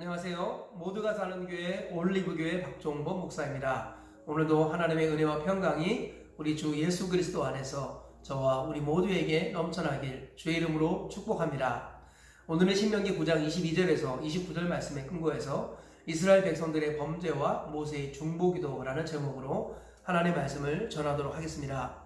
안녕하세요. 모두가 사는 교회 올리브교회 박종범 목사입니다. 오늘도 하나님의 은혜와 평강이 우리 주 예수 그리스도 안에서 저와 우리 모두에게 넘쳐나길 주의 이름으로 축복합니다. 오늘은 신명기 9장 22절에서 29절 말씀에 근거해서 이스라엘 백성들의 범죄와 모세의 중보기도라는 제목으로 하나님의 말씀을 전하도록 하겠습니다.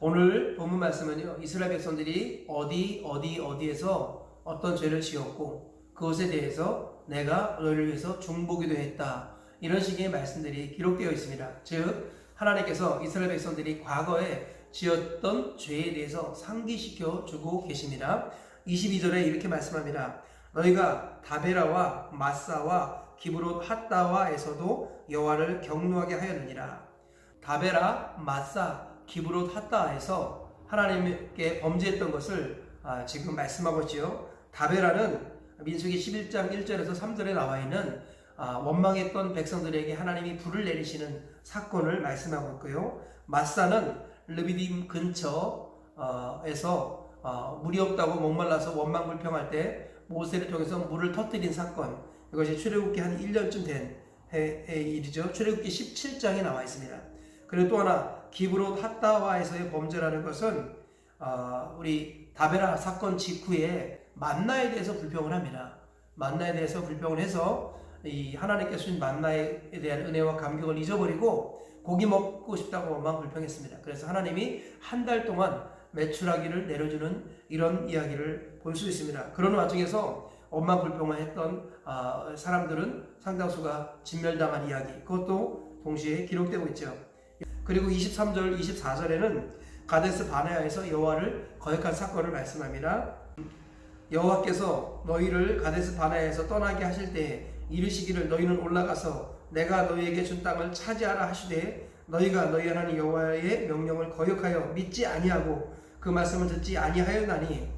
오늘 본문 말씀은요. 이스라엘 백성들이 어디 어디 어디에서 어떤 죄를 지었고 그것에 대해서 내가 너희를 위해서 중보기도 했다. 이런 식의 말씀들이 기록되어 있습니다. 즉 하나님께서 이스라엘 백성들이 과거에 지었던 죄에 대해서 상기시켜 주고 계십니다. 22절에 이렇게 말씀합니다. 너희가 다베라와 마사와 기브롯 핫다와에서도 여호와를 경노하게 하였느니라. 다베라, 마사, 기브롯 핫다에서 하나님께 범죄했던 것을 아, 지금 말씀하고 있지요. 다베라는 민수기 11장 1절에서 3절에 나와 있는 아, 원망했던 백성들에게 하나님이 불을 내리시는 사건을 말씀하고 있고요. 마사는 르비딤 근처에서 어, 물이 없다고 목말라서 원망 불평할 때 모세를 통해서 물을 터뜨린 사건 이것이 출애굽기 한 1년쯤 된 일이죠. 출애굽기 17장에 나와 있습니다. 그리고 또 하나 기브롯 핫다와에서의 범죄라는 것은 어, 우리 다베라 사건 직후에 만나에 대해서 불평을 합니다. 만나에 대해서 불평을 해서 이 하나님께 주신 만나에 대한 은혜와 감격을 잊어버리고 고기 먹고 싶다고 원망 불평했습니다. 그래서 하나님이 한 달 동안 매출하기를 내려주는 이런 이야기를 볼 수 있습니다. 그런 와중에서 원망 불평을 했던 아, 사람들은 상당수가 진멸당한 이야기 그것도 동시에 기록되고 있죠. 그리고 23절, 24절에는 가데스 바네아에서 여호와를 거역한 사건을 말씀합니다. 여호와께서 너희를 가데스 바네아에서 떠나게 하실 때 이르시기를 너희는 올라가서 내가 너희에게 준 땅을 차지하라 하시되 너희가 너희 하나님 여호와의 명령을 거역하여 믿지 아니하고 그 말씀을 듣지 아니하였나니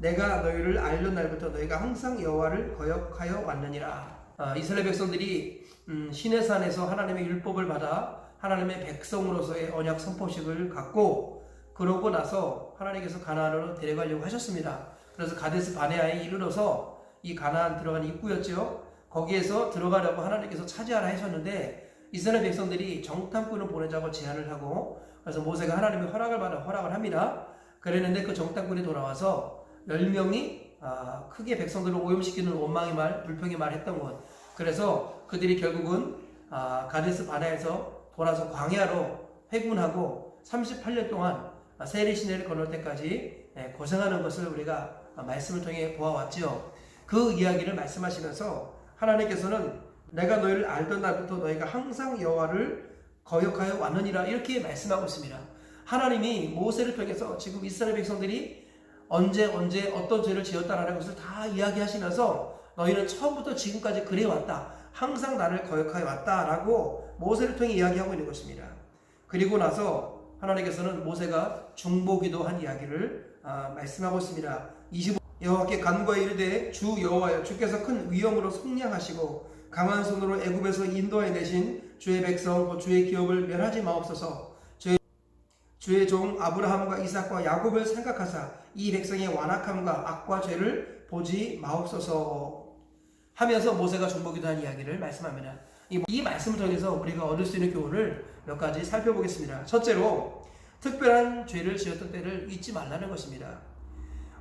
내가 너희를 알던 날부터 너희가 항상 여호와를 거역하여 왔느니라. 아, 이스라엘 백성들이 음, 신의 산에서 하나님의 율법을 받아 하나님의 백성으로서의 언약 선포식을 갖고 그러고 나서 하나님께서 가나안으로 데려가려고 하셨습니다. 그래서 가데스 바네아에 이르러서 이 가나안 들어간 입구였죠. 거기에서 들어가려고 하나님께서 차지하라 하셨는데 이스라엘 백성들이 정탐꾼을 보내자고 제안을 하고 그래서 모세가 하나님의 허락을 받아 허락을 합니다. 그랬는데 그 정탐꾼이 돌아와서 10명이 아, 크게 백성들을 오염시키는 원망의 말, 불평의 말 했던 것. 그래서 그들이 결국은 아, 가데스 바나에서 돌아서 광야로 회군하고 38년 동안 세리 시내를 건널 때까지 예, 고생하는 것을 우리가 말씀을 통해 보아왔지요. 그 이야기를 말씀하시면서 하나님께서는 내가 너희를 알던 날부터 너희가 항상 여호와를 거역하여 왔느니라 이렇게 말씀하고 있습니다. 하나님이 모세를 통해서 지금 이스라엘 백성들이 언제 언제 어떤 죄를 지었다라는 것을 다 이야기하시면서 너희는 처음부터 지금까지 그래 왔다. 항상 나를 거역하여 왔다라고 모세를 통해 이야기하고 있는 것입니다. 그리고 나서 하나님께서는 모세가 중보기도 한 이야기를 아, 말씀하고 있습니다. 25 여호와께 간구하여 이르되 주 여호와여 주께서 큰 위엄으로 속량하시고 강한 손으로 애굽에서 인도해 내신 주의 백성 곧 주의 기업을 멸하지 마옵소서. 주의, 주의 종 아브라함과 이삭과 야곱을 생각하사 이 백성의 완악함과 악과 죄를 보지 마옵소서 하면서 모세가 중보기도 한 이야기를 말씀합니다. 이, 이 말씀을 통해서 우리가 얻을 수 있는 교훈을 몇 가지 살펴보겠습니다. 첫째로 특별한 죄를 지었던 때를 잊지 말라는 것입니다.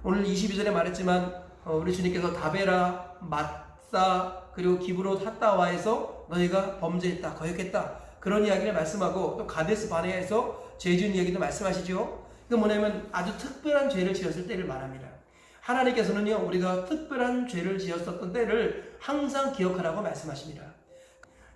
오늘 22절에 말했지만 어, 우리 주님께서 다베라, 마사 그리고 기브로 핫다와에서 너희가 범죄했다, 거역했다 그런 이야기를 말씀하고 또 가데스 바네아에서 죄 지은 이야기도 말씀하시죠. 그 뭐냐면 아주 특별한 죄를 지었을 때를 말합니다. 하나님께서는요 우리가 특별한 죄를 지었었던 때를 항상 기억하라고 말씀하십니다.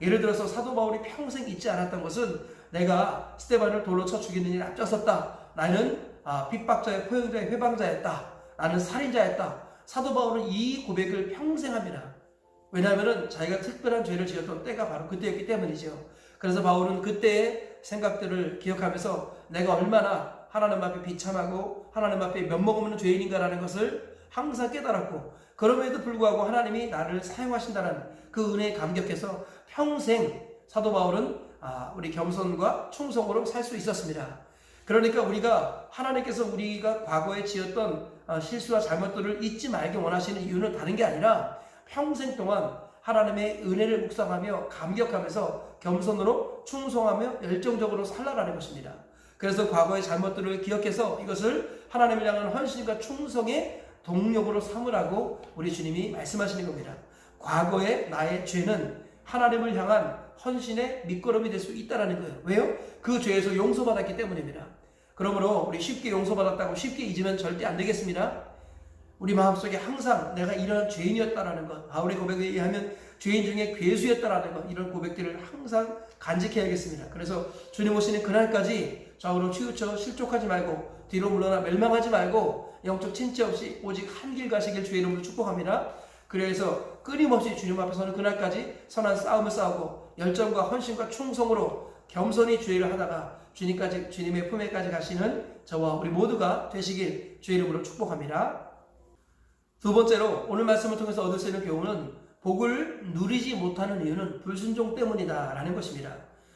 예를 들어서 사도 바울이 평생 잊지 않았던 것은 내가 스테반을 돌로 쳐 죽이는 일에 앞장섰다. 나는 아, 핍박자의 포용자의 회방자였다. 나는 살인자였다. 사도 바울은 이 고백을 평생 합니다. 왜냐하면 자기가 특별한 죄를 지었던 때가 바로 그때였기 때문이죠. 그래서 바울은 그때의 생각들을 기억하면서 내가 얼마나 하나님 앞에 비참하고 하나님 앞에 면목없는 죄인인가라는 것을 항상 깨달았고 그럼에도 불구하고 하나님이 나를 사용하신다는 그 은혜에 감격해서 평생 사도 바울은 아, 우리 겸손과 충성으로 살 수 있었습니다. 그러니까 우리가 하나님께서 우리가 과거에 지었던 아, 실수와 잘못들을 잊지 말게 원하시는 이유는 다른 게 아니라 평생 동안 하나님의 은혜를 묵상하며 감격하면서 겸손으로 충성하며 열정적으로 살라라는 것입니다. 그래서 과거의 잘못들을 기억해서 이것을 하나님을 향한 헌신과 충성의 동력으로 삼으라고 우리 주님이 말씀하시는 겁니다. 과거의 나의 죄는 하나님을 향한 헌신의 밑거름이 될 수 있다라는 거예요. 왜요? 그 죄에서 용서받았기 때문입니다. 그러므로 우리 쉽게 용서받았다고 쉽게 잊으면 절대 안 되겠습니다. 우리 마음속에 항상 내가 이런 죄인이었다라는 것, 바울의 고백에 의하면 죄인 중에 괴수였다라는 것, 이런 고백들을 항상 간직해야겠습니다. 그래서 주님 오시는 그날까지 좌우로 치우쳐 실족하지 말고 뒤로 물러나 멸망하지 말고 영적 친치 없이 오직 한 길 가시길 주의 이름으로 축복합니다. 그래서 끊임없이 주님 앞에서는 그날까지 선한 싸움을 싸우고 열정과 헌신과 충성으로 겸손히 주의를 하다가 주님까지 주님의 품에까지 가시는 저와 우리 모두가 되시길 주의 이름으로 축복합니다. 두 번째로 오늘 말씀을 통해서 얻을 수 있는 교훈은 복을 누리지 못하는 이유는 불순종 때문이다라는 것입니다.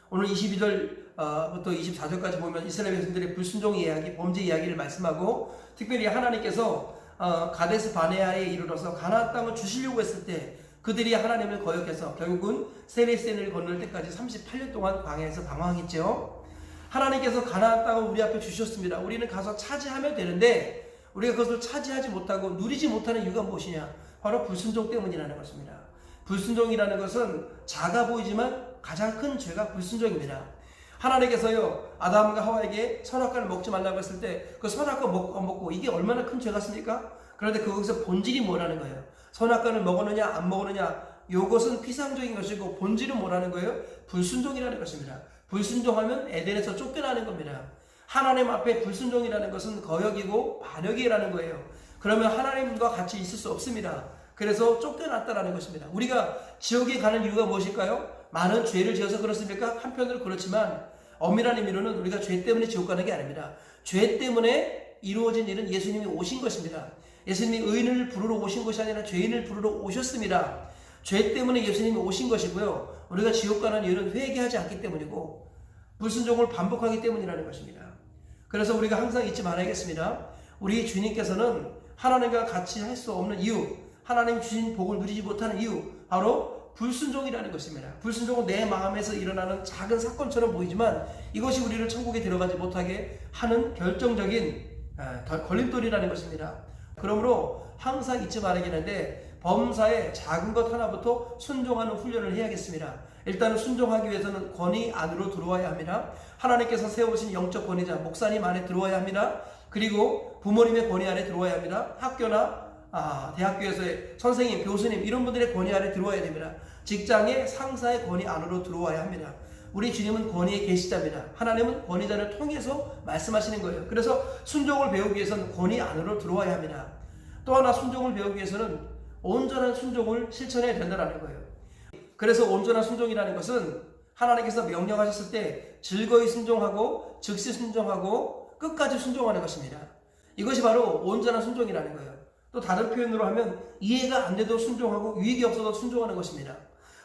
오늘 22절 부터 24절까지 보면 이스라엘 백성들의 불순종 이야기, 범죄 이야기를 말씀하고 특별히 하나님께서 어, 가데스 바네아에 이르러서 가나안 땅을 주시려고 했을 때 그들이 하나님을 거역해서 결국은 세레센을 건널 때까지 38년 동안 광야에서 방황했죠. 하나님께서 가나안 땅을 우리 앞에 주셨습니다. 우리는 가서 차지하면 되는데 우리가 그것을 차지하지 못하고 누리지 못하는 이유가 무엇이냐? 바로 불순종 때문이라는 것입니다. 불순종이라는 것은 작아 보이지만 가장 큰 죄가 불순종입니다. 하나님께서요 아담과 하와에게 선악과를 먹지 말라고 했을 때 그 선악과 먹고 안 먹고 이게 얼마나 큰 죄 같습니까? 그런데 거기서 본질이 뭐라는 거예요? 선악과를 먹었느냐 안 먹었느냐 이것은 피상적인 것이고 본질은 뭐라는 거예요? 불순종이라는 것입니다. 불순종하면 에덴에서 쫓겨나는 겁니다. 하나님 앞에 불순종이라는 것은 거역이고 반역이라는 거예요. 그러면 하나님과 같이 있을 수 없습니다. 그래서 쫓겨났다라는 것입니다. 우리가 지옥에 가는 이유가 무엇일까요? 많은 죄를 지어서 그렇습니까? 한편으로 그렇지만 엄밀한 의미로는 우리가 죄 때문에 지옥 가는 게 아닙니다. 죄 때문에 이루어진 일은 예수님이 오신 것입니다. 예수님이 의인을 부르러 오신 것이 아니라 죄인을 부르러 오셨습니다. 죄 때문에 예수님이 오신 것이고요. 우리가 지옥 가는 이유는 회개하지 않기 때문이고 불순종을 반복하기 때문이라는 것입니다. 그래서 우리가 항상 잊지 말아야겠습니다. 우리 주님께서는 하나님과 같이 할 수 없는 이유, 하나님 주신 복을 누리지 못하는 이유, 바로 불순종이라는 것입니다. 불순종은 내 마음에서 일어나는 작은 사건처럼 보이지만 이것이 우리를 천국에 들어가지 못하게 하는 결정적인 아, 걸림돌이라는 것입니다. 그러므로 항상 잊지 말아야겠는데 범사의 작은 것 하나부터 순종하는 훈련을 해야겠습니다. 일단은 순종하기 위해서는 권위 안으로 들어와야 합니다. 하나님께서 세우신 영적 권위자 목사님 안에 들어와야 합니다. 그리고 부모님의 권위 안에 들어와야 합니다. 학교나 아, 대학교에서의 선생님, 교수님 이런 분들의 권위 안에 들어와야 됩니다. 직장의 상사의 권위 안으로 들어와야 합니다. 우리 주님은 권위의 계시자입니다. 하나님은 권위자를 통해서 말씀하시는 거예요. 그래서 순종을 배우기 위해서는 권위 안으로 들어와야 합니다. 또 하나 순종을 배우기 위해서는 온전한 순종을 실천해야 된다는 거예요. 그래서 온전한 순종이라는 것은 하나님께서 명령하셨을 때 즐거이 순종하고 즉시 순종하고 끝까지 순종하는 것입니다. 이것이 바로 온전한 순종이라는 거예요. 또 다른 표현으로 하면 이해가 안 돼도 순종하고 유익이 없어도 순종하는 것입니다.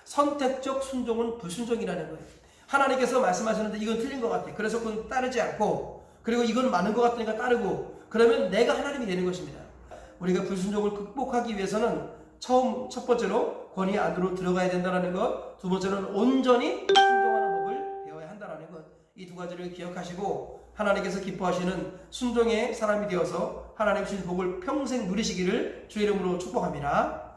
선택적 순종은 불순종이라는 거예요. 하나님께서 말씀하셨는데 이건 틀린 것 같아. 그래서 그건 따르지 않고 그리고 이건 많은 것 같으니까 따르고 그러면 내가 하나님이 되는 것입니다. 우리가 불순종을 극복하기 위해서는 처음 첫 번째로 권위 안으로 들어가야 된다는 것, 두 번째로는 온전히 순종하는 법을 배워야 한다는 것. 이 두 가지를 기억하시고 하나님께서 기뻐하시는 순종의 사람이 되어서 하나님 주신 복을 평생 누리시기를 주 이름으로 축복합니다.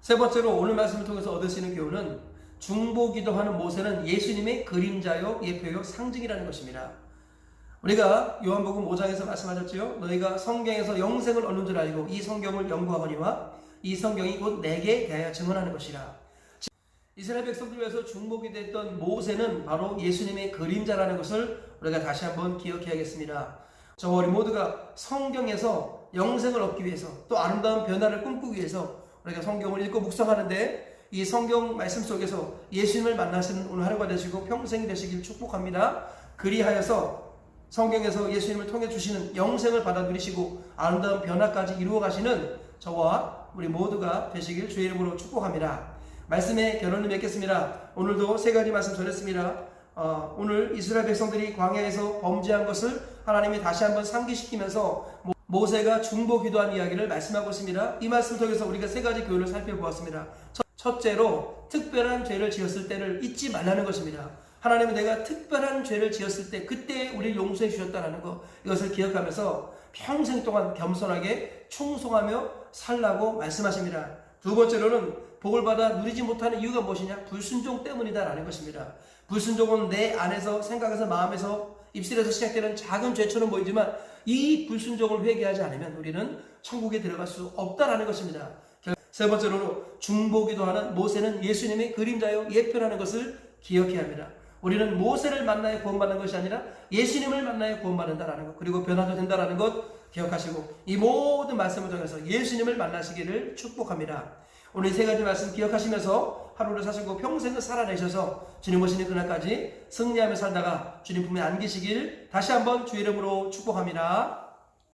세 번째로 오늘 말씀을 통해서 얻을 수 있는 교훈은 중보기도 하는 모세는 예수님의 그림자요 예표요 상징이라는 것입니다. 우리가 요한복음 5장에서 말씀하셨지요. 너희가 성경에서 영생을 얻는 줄 알고 이 성경을 연구하거니와 이 성경이 곧 내게 대하여 증언하는 것이라. 이스라엘 백성들 위해서 중복이 됐던 모세는 바로 예수님의 그림자라는 것을 우리가 다시 한번 기억해야겠습니다. 저 우리 모두가 성경에서 영생을 얻기 위해서 또 아름다운 변화를 꿈꾸기 위해서 우리가 성경을 읽고 묵상하는데 이 성경 말씀 속에서 예수님을 만나시는 오늘 하루가 되시고 평생 되시길 축복합니다. 그리하여서 성경에서 예수님을 통해 주시는 영생을 받아 누리시고 아름다운 변화까지 이루어 가시는 저와 우리 모두가 되시길 주의 이름으로 축복합니다. 말씀의 결론을 맺겠습니다. 오늘도 세 가지 말씀 전했습니다. 어, 오늘 이스라엘 백성들이 광야에서 범죄한 것을 하나님이 다시 한번 상기시키면서 모세가 중보 기도한 이야기를 말씀하고 있습니다. 이 말씀 통해서 우리가 세 가지 교훈을 살펴보았습니다. 첫, 첫째로 특별한 죄를 지었을 때를 잊지 말라는 것입니다. 하나님은 내가 특별한 죄를 지었을 때 그때 우리를 용서해 주셨다는 것 이것을 기억하면서 평생 동안 겸손하게 충성하며 살라고 말씀하십니다. 두 번째로는 복을 받아 누리지 못하는 이유가 무엇이냐? 불순종 때문이다라는 것입니다. 불순종은 내 안에서 생각에서 마음에서 입술에서 시작되는 작은 죄처럼 보이지만 이 불순종을 회개하지 않으면 우리는 천국에 들어갈 수 없다라는 것입니다. 세 번째로 중보기도 하는 모세는 예수님의 그림자요 예표라는 것을 기억해야 합니다. 우리는 모세를 만나야 구원받는 것이 아니라 예수님을 만나야 구원받는다라는 것 그리고 변화도 된다라는 것 기억하시고 이 모든 말씀을 통해서 예수님을 만나시기를 축복합니다. 오늘 이세 가지 말씀 기억하시면서 하루를 사시고 평생을 살아내셔서 주님 오시는 그날까지 승리하며 살다가 주님 품에 안기시길 다시 한번 주 이름으로 축복합니다.